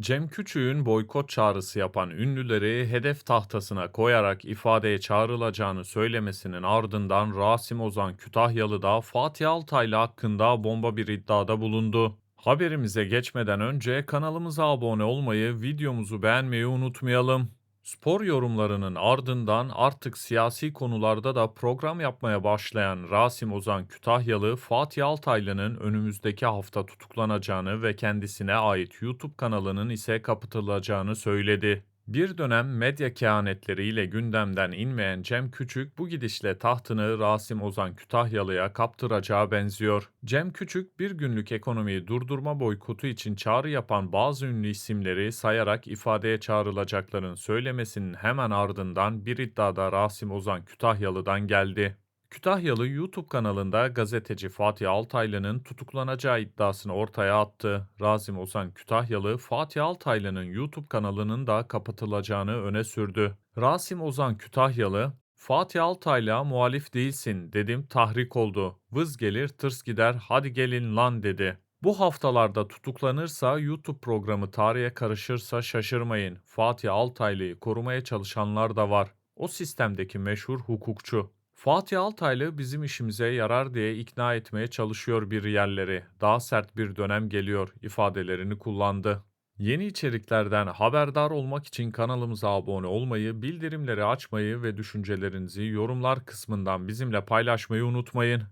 Cem Küçük'ün boykot çağrısı yapan ünlüleri hedef tahtasına koyarak ifadeye çağrılacağını söylemesinin ardından Rasim Ozan Kütahyalı da Fatih Altaylı hakkında bomba bir iddiada bulundu. Haberimize geçmeden önce kanalımıza abone olmayı, videomuzu beğenmeyi unutmayalım. Spor yorumlarının ardından artık siyasi konularda da program yapmaya başlayan Rasim Ozan Kütahyalı, Fatih Altaylı'nın önümüzdeki hafta tutuklanacağını ve kendisine ait YouTube kanalının ise kapatılacağını söyledi. Bir dönem medya kehanetleriyle gündemden inmeyen Cem Küçük bu gidişle tahtını Rasim Ozan Kütahyalı'ya kaptıracağı benziyor. Cem Küçük bir günlük ekonomiyi durdurma boykotu için çağrı yapan bazı ünlü isimleri sayarak ifadeye çağrılacakların söylemesinin hemen ardından bir iddiada Rasim Ozan Kütahyalı'dan geldi. Kütahyalı YouTube kanalında gazeteci Fatih Altaylı'nın tutuklanacağı iddiasını ortaya attı. Razim Ozan Kütahyalı, Fatih Altaylı'nın YouTube kanalının da kapatılacağını öne sürdü. Rasim Ozan Kütahyalı, Fatih Altaylı'ya muhalif değilsin dedim tahrik oldu. Vız gelir tırs gider hadi gelin lan dedi. Bu haftalarda tutuklanırsa YouTube programı tarihe karışırsa şaşırmayın. Fatih Altaylı'yı korumaya çalışanlar da var. O sistemdeki meşhur hukukçu. Fatih Altaylı bizim işimize yarar diye ikna etmeye çalışıyor bir yerleri. Daha sert bir dönem geliyor ifadelerini kullandı. Yeni içeriklerden haberdar olmak için kanalımıza abone olmayı, bildirimleri açmayı ve düşüncelerinizi yorumlar kısmından bizimle paylaşmayı unutmayın.